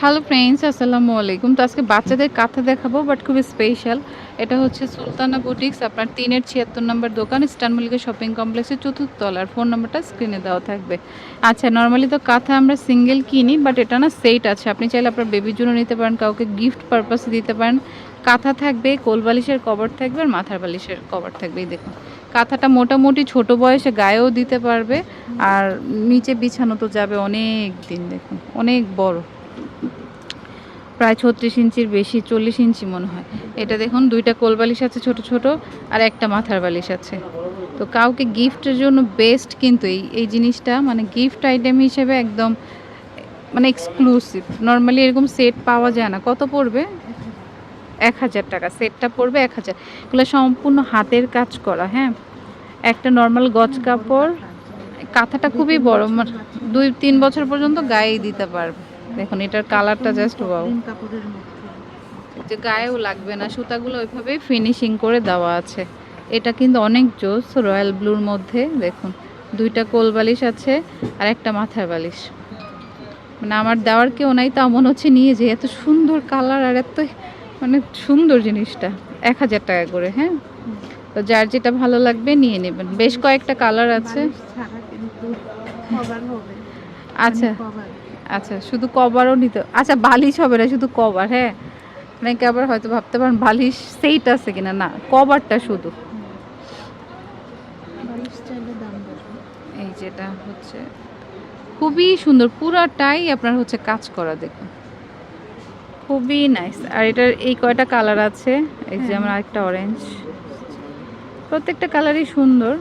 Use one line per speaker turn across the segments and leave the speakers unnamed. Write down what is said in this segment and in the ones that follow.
Hello friends আসসালামু আলাইকুম। তো আজকে বাচ্চাদের কাঁথা দেখাবো বাট খুবই স্পেশাল এটা হচ্ছে সুলতানা বুটিক্স আপনার তিনের ছিয়াত্তর নম্বর দোকান ইস্টার্ন মল্লিকা শপিং কমপ্লেক্সের চতুর্থ তলার ফোন নাম্বারটা স্ক্রিনে দেওয়া থাকবে। আচ্ছা নর্মালি তো কাঁথা আমরা সিঙ্গেল কিনি বাট এটা না সেট আছে। আপনি চাইলে আপনার বেবির জন্য নিতে পারেন, কাউকে গিফট পারপাসে দিতে পারেন। কাঁথা থাকবে, কোল বালিশের কভার থাকবে, আর মাথার বালিশের কভার থাকবে। এই দেখুন, কাঁথাটা মোটামুটি ছোট বয়সে গায়েও দিতে পারবে, আর নিচে বিছানো তো যাবে অনেক দিন, দেখুন, অনেক বড়। প্রায় ছত্রিশ ইঞ্চির বেশি, চল্লিশ ইঞ্চি মনে হয়। এটা দেখুন, দুইটা কোল বালিশ আছে ছোট ছোট আর একটা মাথার বালিশ আছে। তো কাউকে গিফটের জন্য বেস্ট কিন্তু এই এই জিনিসটা মানে গিফট আইটেম হিসেবে একদম মানে এক্সক্লুসিভ নর্মালি এরকম সেট পাওয়া যায় না। কত পড়বে? এক হাজার টাকা। সেটটা পড়বে এক হাজার। এগুলো সম্পূর্ণ হাতের কাজ করা হ্যাঁ? একটা নর্মাল গজ কাপড়। কাঁথাটা খুবই বড়। মানে দুই, তিন বছর পর্যন্ত গায়ে দিতে পারবে। দেখুন এটার কালারটা জাস্ট ওয়াও যে গায়েও লাগবে না সুতাগুলো ওইভাবেই ফিনিশিং করে দেওয়া আছে। এটা কিন্তু অনেক জোস রয়্যাল ব্লুর মধ্যে দেখুন। দুইটা কোল বালিশ আছে আর একটা মাথার বালিশ। মানে আমার দেওয়ার কেউ নাই তাও মনে হচ্ছে নিয়ে যে এত সুন্দর কালার আর এত মানে সুন্দর জিনিসটা। এক হাজার টাকা করে হ্যাঁ? তো যার যেটা ভালো লাগবে নিয়ে নেবেন। বেশ কয়েকটা কালার আছে। আচ্ছা।
কভার
আচ্ছা শুধু কভারও নিতে আচ্ছা বালিশ হবে না শুধু কভার হ্যাঁ? অনেকে আবার হয়তো ভাবতে পারেন বালিশ সেইটা আছে কিনা? না কভারটা শুধু। এই যেটা হচ্ছে খুবই সুন্দর পুরাটাই আপনার হচ্ছে কাজ করা দেখুন। খুবই নাইস আর এটার এই কয়টা কালার আছে? এই যে
হ্যাঁ।
আমার একটা অরেঞ্জ প্রত্যেকটা কালারই সুন্দর।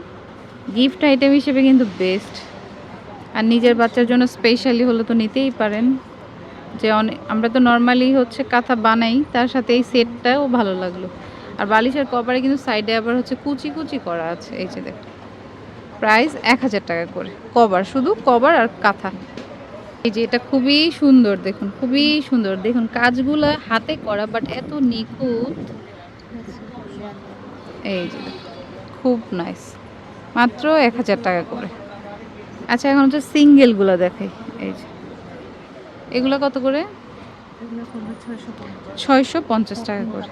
গিফট আইটেম হিসেবে কিন্তু বেস্ট আর নিজের বাচ্চার জন্য স্পেশালি হলে তো নিতেই পারেন। যে অনেক আমরা তো নর্মালি হচ্ছে কাঁথা বানাই, তার সাথে এই সেটটাও ভালো লাগল। আর বালিশের কভারে কিন্তু সাইডে আবার হচ্ছে কুচি কুচি করা আছে, এই যে দেখুন। প্রাইস এক হাজার টাকা করে। কভার, শুধু কভার আর কাঁথা। এই যে এটা খুবই সুন্দর দেখুন, খুবই সুন্দর। দেখুন কাজগুলো হাতে করা বাট এত নিখুঁত। এই যে খুব নাইস মাত্র এক হাজার টাকা করে। আচ্ছা এখন হচ্ছে সিঙ্গেলগুলো দেখাই এই যে। এগুলো কত করে?
ছয়শো পঞ্চাশ
টাকা করে।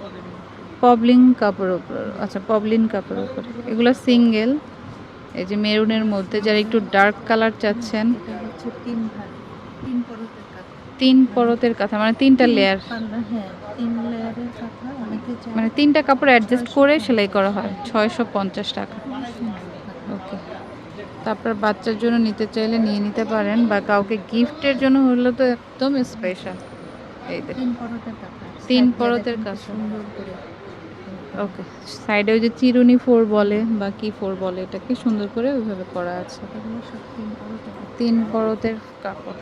পবলিন কাপড়ের উপর। আচ্ছা পবলিন কাপড়ের উপর। এগুলো সিঙ্গেল এই যে মেরুনের মধ্যে যারা একটু ডার্ক কালার চাচ্ছেন।
তিন তিন পরতের কাঁথা
মানে তিনটা লেয়ার
হ্যাঁ
মানে তিনটা কাপড় অ্যাডজাস্ট করে সেলাই করা হয়। ছয়শো পঞ্চাশ টাকা। তারপর বাচ্চার জন্য নিতে চাইলে নিয়ে নিতে পারেন বা কাউকে গিফটের জন্য হলে তো একদম স্পেশাল এই
তিন পরতের কাঁথা।
তিন
Side দিয়ে
পরতের
দেখুন কি
কাঁথা।
সুন্দর করে।
ওকে সাইডে ওই যে চিরুনি ফোর বলে বা কি ফোর বলে এটাকে সুন্দর করে ওইভাবে করা আছে?
তিন পরতের।
কাপড়।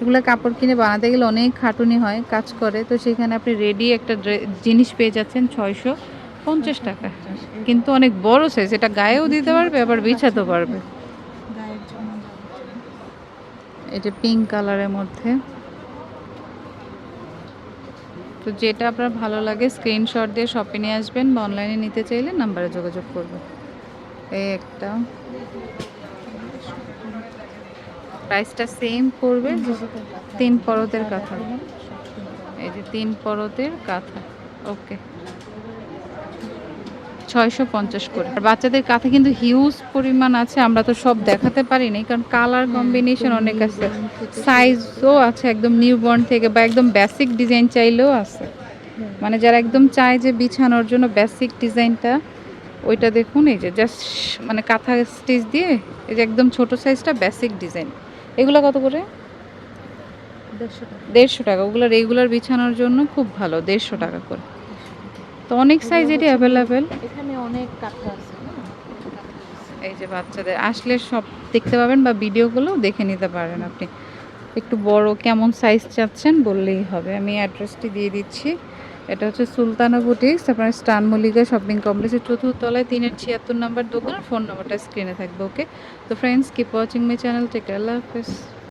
এগুলো কাপড় কিনে বানাতে গেলে অনেক খাটুনি হয় কাজ করে। তো সেখানে আপনি রেডি একটা জিনিস পেয়ে যাচ্ছেন ছয়শো। পঞ্চাশ টাকা। কিন্তু অনেক বড় সাইজ এটা গায়েও দিতে পারবে আবার বিছাতে পারবে। যে পিঙ্ক কালারের মধ্যে। তো যেটা আপনার ভালো লাগে স্ক্রিনশট দিয়ে শপে নিয়ে আসবেন বা অনলাইনে নিতে চাইলে নাম্বারে যোগাযোগ করবেন। এই একটা। প্রাইসটা সেম পড়বে
তিন পরতের কাঁথা।
এই যে তিন পরতের কাঁথা। ওকে ছয়শো পঞ্চাশ করে। আর বাচ্চাদের কাঁথা কিন্তু হিউজ পরিমাণ আছে আমরা তো সব দেখাতে পারি না কারণ কালার কম্বিনেশন অনেক আছে। সাইজও আছে একদম নিউবর্ন থেকে বা একদম বেসিক ডিজাইন চাইলেও আছে। মানে যারা একদম চায় যে বিছানোর জন্য বেসিক ডিজাইনটা ওইটা দেখুন এই যে জাস্ট মানে কাঁথা স্টিচ দিয়ে এই যে একদম ছোট সাইজটা বেসিক ডিজাইন এগুলো কত করে।
দেড়শো টাকা।
ওগুলো রেগুলার বিছানোর জন্য খুব ভালো দেড়শো টাকা করে। তো অনেক সাইজ এটি অ্যাভেলেবেল
এখানে অনেক কাঁথা আছে
এই যে বাচ্চাদের আসলে সব দেখতে পাবেন বা ভিডিওগুলো দেখে নিতে পারেন আপনি। একটু বড় কেমন সাইজ চাচ্ছেন বললেই হবে। আমি অ্যাড্রেসটি দিয়ে দিচ্ছি। এটা হচ্ছে সুলতানা বুটিক্স আপনার স্টান মল্লিকা শপিং কমপ্লেক্সের চতুর্থ তলায় তিনের ছিয়াত্তর নাম্বার দোকান। ফোন নাম্বারটা স্ক্রিনে থাকবে ওকে তো friends keep watching my channel tech Allah হাফেজ।